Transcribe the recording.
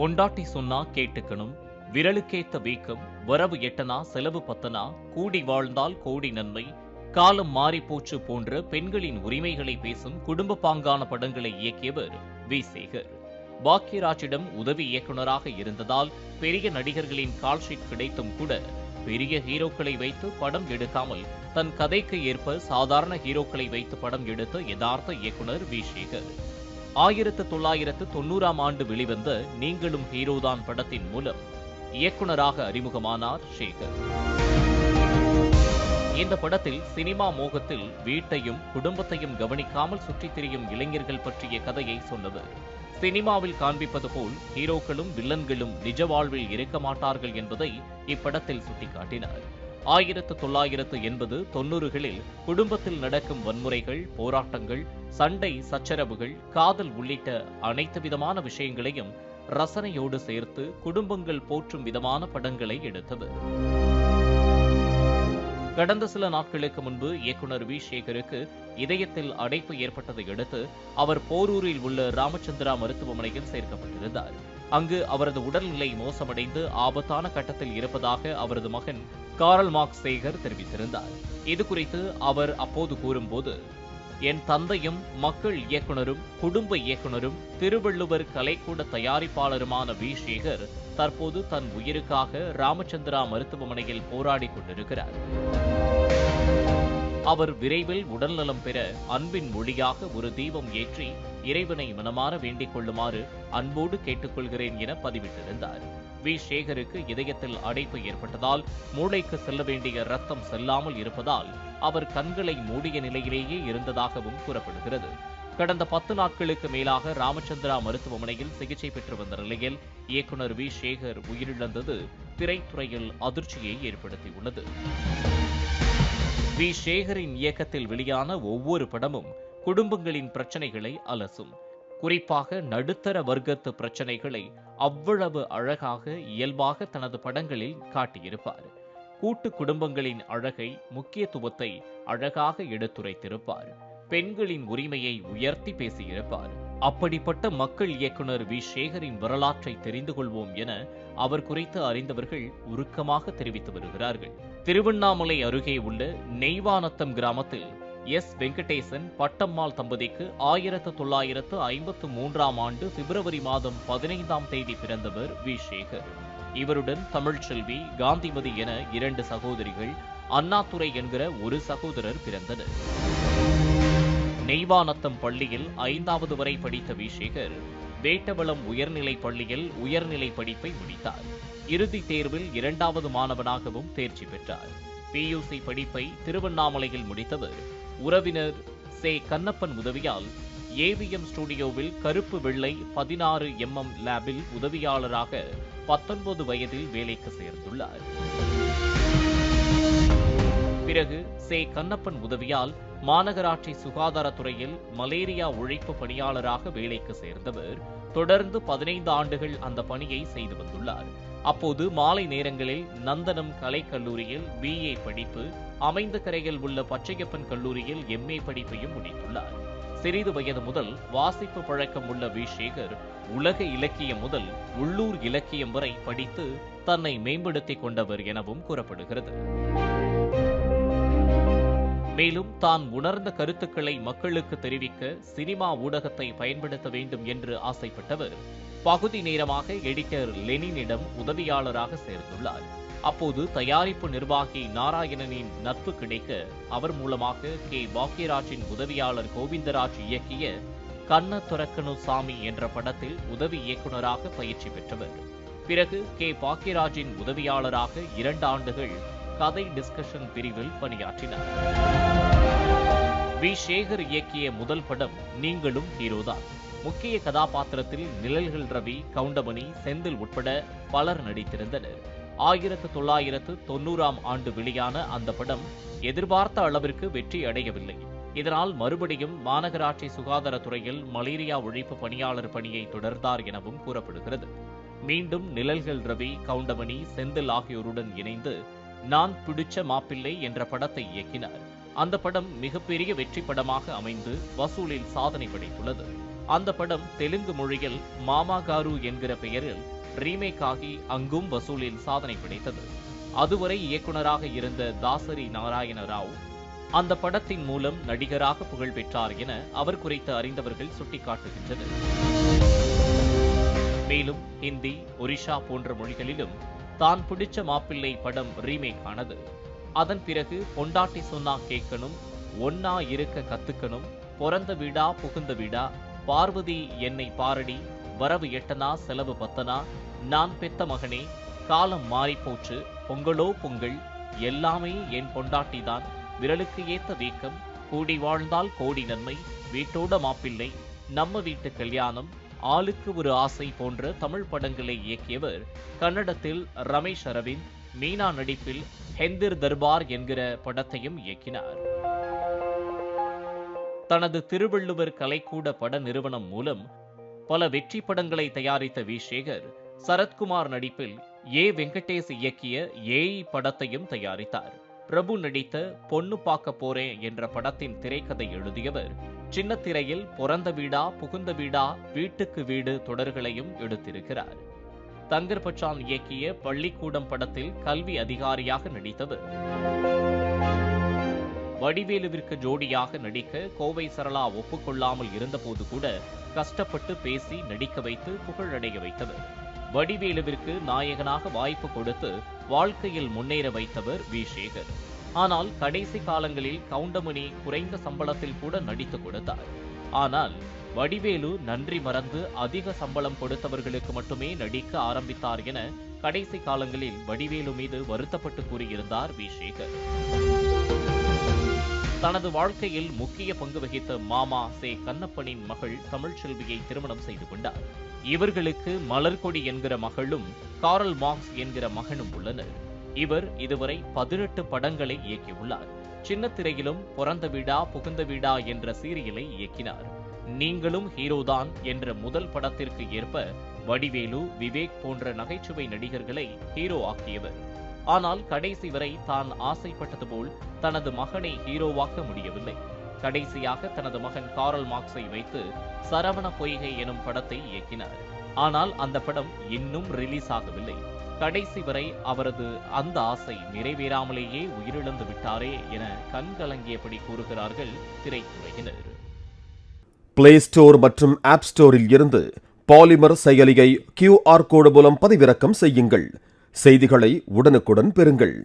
பொண்டாட்டி சொன்னா கேட்டுக்கணும் விரலுக்கேத்த வீக்கம் வரவு எட்டனா செலவு பத்தனா கூடி வாழ்ந்தால் கோடி நன்மை காலம் மாறிப்போச்சு போன்ற பெண்களின் உரிமைகளை பேசும் குடும்ப பாங்கான படங்களை இயக்கியவர் வி. சேகர். பாக்யராஜிடம் உதவி இயக்குனராக இருந்ததால் பெரிய நடிகர்களின் கால்ஷீட் கிடைத்தும் கூட பெரிய ஹீரோக்களை வைத்து படம் எடுக்காமல் தன் கதைக்கு ஏற்ப சாதாரண ஹீரோக்களை வைத்து படம் எடுத்த யதார்த்த இயக்குனர் வி. சேகர். ஆயிரத்து தொள்ளாயிரத்து தொண்ணூறாம் ஆண்டு வெளிவந்த நீங்களும் ஹீரோதான் படத்தின் மூலம் இயக்குநராக அறிமுகமானார் சேகர். இந்த படத்தில் சினிமா மோகத்தில் வீட்டையும் குடும்பத்தையும் கவனிக்காமல் சுற்றித் திரியும் இளைஞர்கள் பற்றிய கதையை சொன்னது சினிமாவில் காண்பிப்பது போல் ஹீரோக்களும் வில்லன்களும் நிஜ வாழ்வில் இருக்க மாட்டார்கள் என்பதை இப்படத்தில் சுட்டிக்காட்டினார். ஆயிரத்து தொள்ளாயிரத்து எண்பது தொன்னூறுகளில் குடும்பத்தில் நடக்கும் வன்முறைகள் போராட்டங்கள் சண்டை சச்சரவுகள் காதல் உள்ளிட்ட அனைத்து விதமான விஷயங்களையும் ரசனையோடு சேர்த்து குடும்பங்கள் போற்றும் விதமான படங்களை எடுத்தது. கடந்த சில நாட்களுக்கு முன்பு இயக்குனர் வி. சேகருக்கு இதயத்தில் அடைப்பு ஏற்பட்டதை அடுத்து அவர் போரூரில் உள்ள ராமச்சந்திரா மருத்துவமனையில் சேர்க்கப்பட்டிருந்தார். அங்கு அவரது உடல்நிலை மோசமடைந்து ஆபத்தான கட்டத்தில் இருப்பதாக அவரது மகன் காரல் மார்க் சேகர் தெரிவித்திருந்தார். இது குறித்து அவர் அப்போது கூறும்போது என் தந்தையும் மக்கள் இயக்குனரும் குடும்ப இயக்குனரும் திருவள்ளுவர் கலைக்கூட தயாரிப்பாளருமான வி. சேகர் தற்போது தன் உயிருக்காக ராமச்சந்திரா மருத்துவமனையில் போராடிக் கொண்டிருக்கிறார். அவர் விரைவில் உடல்நலம் பெற அன்பின் மொழியாக ஒரு தீபம் ஏற்றி இறைவனை மனமாற வேண்டிக் கொள்ளுமாறு அன்போடு கேட்டுக்கொள்கிறேன் என பதிவிட்டிருந்தார். வி. சேகருக்கு இதயத்தில் அடைப்பு ஏற்பட்டதால் மூளைக்கு செல்ல வேண்டிய ரத்தம் செல்லாமல் இருப்பதால் அவர் கண்களை மூடிய நிலையிலேயே இருந்ததாகவும் கூறப்படுகிறது. கடந்த பத்து நாட்களுக்கு மேலாக ராமச்சந்திரா மருத்துவமனையில் சிகிச்சை பெற்று வந்த நிலையில் இயக்குனர் வி. சேகர் உயிரிழந்தது. திரைத்துறையில் அதிர்ச்சியை ஏற்படுத்தியுள்ளது. வி. சேகரின் இயக்கத்தில் வெளியான ஒவ்வொரு படமும் குடும்பங்களின் பிரச்சனைகளை அலசும். குறிப்பாக நடுத்தர வர்க்கத்து பிரச்சனைகளை அவ்வளவு அழகாக இயல்பாக தனது படங்களில் காட்டியிருப்பார். கூட்டு குடும்பங்களின் அழகை முக்கியத்துவத்தை அழகாக எடுத்துரைத்திருப்பார். பெண்களின் உரிமையை உயர்த்தி பேசியிருப்பார். அப்படிப்பட்ட மக்கள் இயக்குனர் வி. சேகரின் வரலாற்றை தெரிந்து கொள்வோம் என அவர் குறித்து அறிந்தவர்கள் உருக்கமாக தெரிவித்து வருகிறார்கள். திருவண்ணாமலை அருகே உள்ள நெய்வானத்தம் கிராமத்தில் எஸ். வெங்கடேசன் பட்டம்மாள் தம்பதிக்கு ஆயிரத்து தொள்ளாயிரத்து ஐம்பத்து மூன்றாம் ஆண்டு பிப்ரவரி மாதம் பதினைந்தாம் தேதி பிறந்தவர் வி சேகர் இவருடன் தமிழ்ச்செல்வி காந்திமதி என இரண்டு சகோதரிகள் அண்ணாதுரை என்கிற ஒரு சகோதரர் பிறந்தனர். நெய்வானத்தம் பள்ளியில் ஐந்தாவது வரை படித்த வி சேகர் வேட்டவளம் உயர்நிலைப் பள்ளியில் உயர்நிலை படிப்பை முடித்தார். இறுதித் தேர்வில் இரண்டாவது மாணவனாகவும் தேர்ச்சி பெற்றார். பியூசி படிப்பை திருவண்ணாமலையில் முடித்தவர் உறவினர் சே. கண்ணப்பன் உதவியால் ஏவிஎம் ஸ்டுடியோவில் கருப்பு வெள்ளை பதினாறு எம்எம் லேபில் உதவியாளராக பத்தொன்பது வயதில் வேலைக்கு சேர்ந்துள்ளார். பிறகு சே கண்ணப்பன் உதவியால் மாநகராட்சி சுகாதாரத்துறையில் மலேரியா ஒழிப்பு பணியாளராக வேலைக்கு சேர்ந்தவர் தொடர்ந்து பதினைந்து ஆண்டுகள் அந்த பணியை செய்து வந்துள்ளார். அப்போது மாலை நேரங்களில் நந்தனம் கலைக்கல்லூரியில் பிஏ படிப்பு அமைந்த கரையில் உள்ள பச்சையப்பன் கல்லூரியில் எம்ஏ படிப்பையும் முடித்துள்ளார். சிறிது வயது முதல் வாசிப்பு பழக்கம் உள்ள வி சேகர் உலக இலக்கியம் முதல் உள்ளூர் இலக்கியம் வரை படித்து தன்னை மேம்படுத்திக் கொண்டவர் எனவும் கூறப்படுகிறது. மேலும் தான் உணர்ந்த கருத்துக்களை மக்களுக்கு தெரிவிக்க சினிமா ஊடகத்தை பயன்படுத்த வேண்டும் என்று ஆசைப்பட்டவர். பகுதி நேரமாக எடிட்டர் லெனினிடம் உதவியாளராக சேர்ந்துள்ளார். அப்போது தயாரிப்பு நிர்வாகி நாராயணனின் நட்பு கிடைக்க அவர் மூலமாக கே. பாக்கியராஜின் உதவியாளர் கோவிந்தராஜ் இயக்கிய கண்ண துறக்கணு சாமி என்ற படத்தில் உதவி இயக்குநராக பயிற்சி பெற்றவர். பிறகு கே. பாக்கியராஜின் உதவியாளராக இரண்டு ஆண்டுகள் கதை டிஸ்கஷன் பிரிவில் பணியாற்றினார். வி. சேகர் இயக்கிய முதல் படம் நீங்களும் ஹீரோதான். முக்கிய கதாபாத்திரத்தில் நிழல்கள் ரவி கவுண்டமணி செந்தில் உட்பட பலர் நடித்திருந்தனர். ஆயிரத்து தொள்ளாயிரத்து தொன்னூறாம் ஆண்டு வெளியான அந்த படம் எதிர்பார்த்த அளவிற்கு வெற்றி அடையவில்லை. இதனால் மறுபடியும் மாநகராட்சி சுகாதாரத்துறையில் மலேரியா ஒழிப்பு பணியாளர் பணியை தொடர்ந்தார் எனவும் கூறப்படுகிறது. மீண்டும் நிழல்கள் ரவி கவுண்டமணி செந்தில் ஆகியோருடன் இணைந்து நான் பிடிச்ச மாப்பிள்ளை என்ற படத்தை இயக்கினார். அந்த படம் மிகப்பெரிய வெற்றி படமாக அமைந்து வசூலில் சாதனை படைத்துள்ளது. அந்த படம் தெலுங்கு மொழியில் மாமாகாரு என்கிற பெயரில் ரீமேக் ஆகி அங்கும் வசூலில் சாதனை படைத்தது. அதுவரை இயக்குனராக இருந்த தாசரி நாராயண ராவ் அந்த படத்தின் மூலம் நடிகராக புகழ் பெற்றார் என அவர் குறித்து அறிந்தவர்கள் சுட்டிக்காட்டுகின்றனர். மேலும் ஹிந்தி ஒரிஷா போன்ற மொழிகளிலும் தான் பிடிச்ச மாப்பிள்ளை படம் ரீமேக் ஆனது. அதன் பிறகு பொண்டாட்டி சொன்னா கேட்கணும் ஒன்னா இருக்க கத்துக்கணும் பிறந்த வீடா புகுந்த வீடா பார்வதி என்னை பாரடி வரவு எட்டனா செலவு பத்தனா நான் பெத்த மகனே காலம் மாறிப் போச்சு பொங்கலோ பொங்கல் எல்லாமே என் பொண்டாட்டி தான் விரலுக்கு ஏத்த வீக்கம் கூடி வாழ்ந்தால் கோடி நன்மை வீட்டோட மாப்பிள்ளை நம்ம வீட்டு கல்யாணம் ஆளுக்கு ஒரு ஆசை போன்ற தமிழ் படங்களை இயக்கியவர் கன்னடத்தில் ரமேஷ் அரவிந்த் மீனா நடிப்பில் ஹெந்திர் தர்பார் என்கிற படத்தையும் இயக்கினார். தனது திருவள்ளுவர் கலைக்கூட பட நிறுவனம் மூலம் பல வெற்றி படங்களை தயாரித்த வி சேகர் சரத்குமார் நடிப்பில் ஏ. வெங்கடேஷ் இயக்கிய ஏய் படத்தையும் தயாரித்தார். பிரபு நடித்த பொண்ணு பார்க்க போறேன் என்ற படத்தின் திரைக்கதை எழுதியவர் சின்ன திரையில் பிறந்த வீடா புகுந்த வீடா வீட்டுக்கு வீடு தொடர்களையும் எடுத்திருக்கிறார். தங்கர் பச்சான் இயக்கிய பள்ளிக்கூடம் படத்தில் கல்வி அதிகாரியாக நடித்தது. வடிவேலுவிற்கு ஜோடியாக நடிக்க கோவை சரளா ஒப்புக்கொள்ளாமல் இருந்தபோது கூட கஷ்டப்பட்டு பேசி நடிக்க வைத்து புகழடைய வைத்தவர். வடிவேலுவிற்கு நாயகனாக வாய்ப்பு கொடுத்து வாழ்க்கையில் முன்னேற வைத்தவர் வி. சேகர். ஆனால் கடைசி காலங்களில் கவுண்டமணி குறைந்த சம்பளத்தில் கூட நடித்து கொடுத்தார். ஆனால் வடிவேலு நன்றி மறந்து அதிக சம்பளம் கொடுத்தவர்களுக்கு மட்டுமே நடிக்க ஆரம்பித்தார் என கடைசி காலங்களில் வடிவேலு மீது வருத்தப்பட்டு கூறியிருந்தார் வி சேகர் தனது வாழ்க்கையில் முக்கிய பங்கு வகித்த மாமா சே. கண்ணப்பனின் மகள் தமிழ்ச்செல்வியை திருமணம் செய்து கொண்டார். இவர்களுக்கு மலர்கொடி என்கிற மகளும் காரல் மார்க்ஸ் என்கிற மகனும் உள்ளனர். இவர் இதுவரை பதினெட்டு படங்களை இயக்கியுள்ளார். சின்ன திரையிலும் பிறந்த வீடா புகுந்த வீடா என்ற சீரியலை இயக்கினார். நீங்களும் ஹீரோதான் என்ற முதல் படத்திற்கு ஏற்ப வடிவேலு விவேக் போன்ற நகைச்சுவை நடிகர்களை ஹீரோ ஆக்கியவர். ஆனால் கடைசி வரை தான் ஆசைப்பட்டது போல் தனது மகனை ஹீரோவாக்க முடியவில்லை. கடைசியாக தனது மகன் காரல் மார்க்ஸை வைத்து சரவண பொய்கை எனும் படத்தை இயக்கினார். ஆனால் அந்த படம் இன்னும் ரிலீஸ் ஆகவில்லை. கடைசி வரை அவரது அந்த ஆசை நிறைவேறாமலேயே உயிரிழந்து விட்டாரே என கண்கலங்கியபடி கூறுகிறார்கள் திரைத்துறையினர். பிளே ஸ்டோர் மற்றும் ஆப் ஸ்டோரில் இருந்து பாலிமர் செயலியை கியூஆர் கோடு மூலம் பதிவிறக்கம் செய்யுங்கள். செய்திகளை உடனுக்குடன் பெறுங்கள்.